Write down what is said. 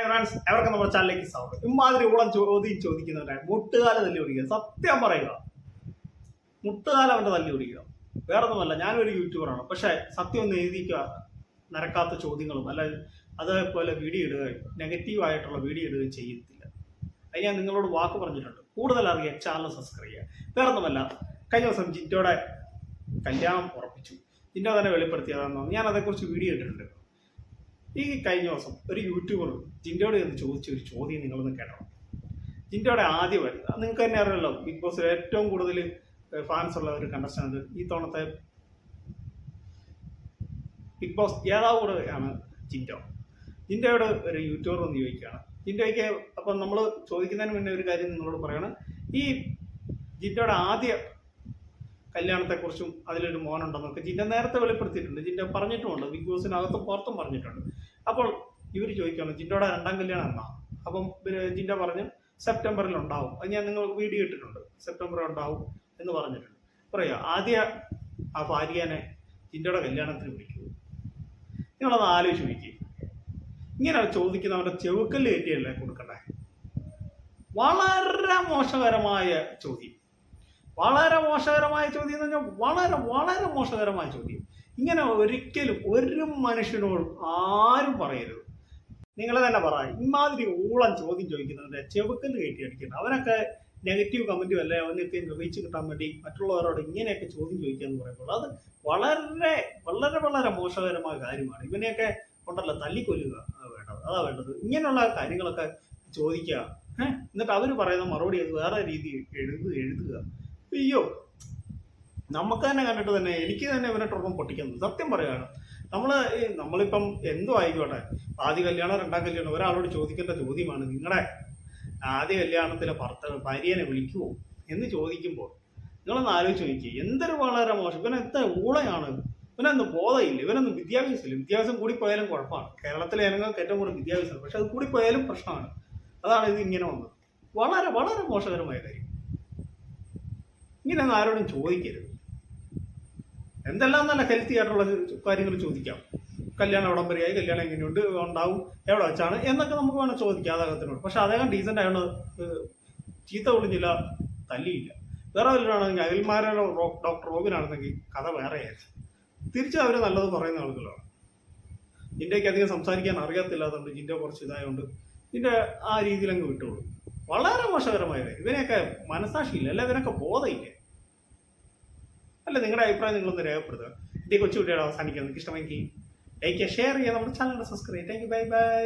എവർക്കും നമ്മുടെ ചാനലിലേക്ക് സ്വാഗതം. ഇമാതിരി ഊളം ചോദ്യം ചോദിക്കുന്നവരാണ് മുട്ടുകാല തല്ലി പിടിക്കുക സത്യം പറയുക. മുട്ടുകാല അവന്റെ തല്ലി പിടിക്കുക വേറെ ഒന്നുമല്ല ഞാനൊരു യൂട്യൂബറാണ് പക്ഷേ സത്യം ഒന്ന് എഴുതിക്കുക. നരക്കാത്ത ചോദ്യങ്ങളും അല്ല അതേപോലെ വീഡിയോ ഇടുകയും നെഗറ്റീവ് ആയിട്ടുള്ള വീഡിയോ ഇടുകയും ചെയ്യത്തില്ല. അത് ഞാൻ നിങ്ങളോട് വാക്ക് പറഞ്ഞിട്ടുണ്ട്. കൂടുതൽ അറിയാൻ ചാനൽ സബ്സ്ക്രൈബ് ചെയ്യുക. വേറെ ഒന്നുമല്ല കഴിഞ്ഞ ദിവസം ജിറ്റോടെ കല്യാണം ഉറപ്പിച്ചു. ജിറ്റോ തന്നെ വെളിപ്പെടുത്തിയതാണെന്ന് ഞാൻ അതേക്കുറിച്ച് വീഡിയോ ഇട്ടിട്ടുണ്ട്. ഈ കഴിഞ്ഞ ദിവസം ഒരു യൂട്യൂബർ ജിൻഡോട് എന്ന് ചോദിച്ച ഒരു ചോദ്യം നിങ്ങളൊന്ന് കേട്ടോ ജിൻഡോയുടെ ആദ്യം വരുന്നത് നിങ്ങൾക്ക് തന്നെ അറിയാമല്ലോ ബിഗ് ബോസിൽ ഏറ്റവും കൂടുതൽ ഫാൻസ് ഉള്ള ഒരു കണ്ടസ്റ്റാണ് ഈ തവണത്തെ ബിഗ് ബോസ് ജേതാവ് കൂടെയാണ് ജിൻഡോ. ജിൻഡോയോട് ഒരു യൂട്യൂബർ ഒന്ന് ചോദിക്കുകയാണ്. ജിൻഡോയ്ക്ക് അപ്പം നമ്മൾ ചോദിക്കുന്നതിന് മുന്നേ ഒരു കാര്യം നിങ്ങളോട് പറയണം. ഈ ജിൻഡോയുടെ ആദ്യ കല്യാണത്തെക്കുറിച്ചും അതിലൊരു മോനുണ്ടെന്നൊക്കെ ജിന്റെ നേരത്തെ വെളിപ്പെടുത്തിയിട്ടുണ്ട്. ജിന്റെ പറഞ്ഞിട്ടുമുണ്ട്. ബിഗ് ബോസിനകത്തും പുറത്തും പറഞ്ഞിട്ടുണ്ട്. അപ്പോൾ ഇവർ ചോദിക്കുകയാണ് ജിൻഡോയുടെ രണ്ടാം കല്യാണം എന്നാ? അപ്പം ജിന്റെ പറഞ്ഞു സെപ്റ്റംബറിൽ ഉണ്ടാവും. അത് ഞാൻ നിങ്ങൾ വീഡിയോ ഇട്ടിട്ടുണ്ട്. സെപ്റ്റംബറിൽ ഉണ്ടാവും എന്ന് പറഞ്ഞിട്ടുണ്ട്. പറയുക ആദ്യ ആ ഭാര്യനെ ജിൻഡോയുടെ കല്യാണത്തിന് വിളിക്കൂ. നിങ്ങളത് ആലോചിച്ച് വിളിക്കുക ഇങ്ങനെ ചോദിക്കുന്നവരുടെ ചെവുക്കല്ല് കയറ്റിയല്ലേ കൊടുക്കണ്ടേ? വളരെ മോശകരമായ ചോദ്യം. വളരെ മോശകരമായ ചോദ്യം എന്ന് പറഞ്ഞാൽ വളരെ വളരെ മോശകരമായ ചോദ്യം. ഇങ്ങനെ ഒരിക്കലും ഒരു മനുഷ്യനോടും ആരും പറയരുത്. നിങ്ങൾ തന്നെ പറ ഇമാതിരി ഊളം ചോദ്യം ചോദിക്കുന്നതിന്റെ ചെവുക്കൽ കയറ്റി അടിക്കുന്നത് അവനൊക്കെ നെഗറ്റീവ് കമന്റ് അല്ലെ അവനൊക്കെ റീച്ച് കിട്ടാൻ വേണ്ടി മറ്റുള്ളവരോട് ഇങ്ങനെയൊക്കെ ചോദ്യം ചോദിക്കുക എന്ന് പറയുമ്പോൾ അത് വളരെ വളരെ വളരെ മോശകരമായ കാര്യമാണ്. ഇവനെയൊക്കെ കൊണ്ടല്ല തല്ലിക്കൊല്ലുക വേണ്ടത്. അതാ വേണ്ടത്. ഇങ്ങനെയുള്ള കാര്യങ്ങളൊക്കെ ചോദിക്കുക. എന്നിട്ട് അവർ പറയുന്ന മറുപടി അത് വേറെ രീതിയിൽ എഴുതുക എഴുതുക. അയ്യോ. നമുക്ക് തന്നെ കണ്ടിട്ട് തന്നെ എനിക്ക് തന്നെ ഇവനിട്ടൊപ്പം പൊട്ടിക്കുന്നു. സത്യം പറയുകയാണ്. നമ്മൾ നമ്മളിപ്പം എന്തോ ആയിക്കോട്ടെ. ആദ്യ കല്യാണം രണ്ടാം കല്യാണം ഒരാളോട് ചോദിക്കേണ്ട ചോദ്യമാണ് നിങ്ങളെ ആദ്യ കല്യാണത്തിലെ ഭർത്ത ഭാര്യനെ വിളിക്കുമോ എന്ന് ചോദിക്കുമ്പോൾ നിങ്ങളൊന്ന് ആലോചിച്ച് നോക്കി എന്തൊരു വളരെ മോശം. ഇവനെ എത്ര ഊളയാണ്. ഇവനൊന്നും ബോധമില്ല. ഇവനൊന്നും വിദ്യാഭ്യാസമില്ല. വിദ്യാഭ്യാസം കൂടിപ്പോയാലും കുഴപ്പമാണ്. കേരളത്തിലെ ജനങ്ങൾക്ക് ഏറ്റവും കൂടുതൽ വിദ്യാഭ്യാസമാണ്. പക്ഷെ അത് കൂടിപ്പോയാലും പ്രശ്നമാണ്. അതാണ് ഇത് ഇങ്ങനെ വന്നത്. വളരെ വളരെ മോശകരമായ കാര്യം. ഇങ്ങനെയൊന്നും ആരോടും ചോദിക്കരുത്. എന്തെല്ലാം നല്ല ഹെൽത്തി ആയിട്ടുള്ള കാര്യങ്ങൾ ചോദിക്കാം. കല്യാണം എവിടം വരെയായി കല്യാണം എങ്ങനെയുണ്ട് ഉണ്ടാവും എവിടെ വെച്ചാണ് എന്നൊക്കെ നമുക്ക് വേണം ചോദിക്കാം അദ്ദേഹത്തിനോട്. പക്ഷെ അദ്ദേഹം ഡീസന്റ് ആയതുകൊണ്ട് ചീത്ത വിളിഞ്ഞില്ല തല്ലിയില്ല. വേറെ വല്ലതാണെങ്കിൽ അയൽമാരോ ഡോക്ടർ റോബിനാണെന്നെങ്കിൽ കഥ വേറെയായിരുന്നു. തിരിച്ച് അവർ നല്ലത് പറയുന്ന ആളുകളാണ്. ജിൻഡയ്ക്ക് അധികം സംസാരിക്കാൻ അറിയത്തില്ലാത്തതുകൊണ്ട് ജിൻഡ കുറച്ച് ഇതായതുകൊണ്ട് ജിൻഡ ആ രീതിയിലങ്ങ് വിട്ടുള്ളൂ വിട്ടോളൂ. വളരെ മോശകരമായ ഇവനെയൊക്കെ മനസാക്ഷിയില്ല അല്ല ഇവനൊക്കെ ബോധമില്ല അല്ല നിങ്ങളുടെ അഭിപ്രായം നിങ്ങളൊന്ന് രേഖപ്പെടുത്തുക. എന്റെ കൊച്ചു കുട്ടിയുടെ അവസാനിക്കുക നിങ്ങൾക്ക് ഇഷ്ടമെങ്കിൽ ലൈക്ക് ഷെയർ ചെയ്യുക നമ്മുടെ channel subscribe thank you bye bye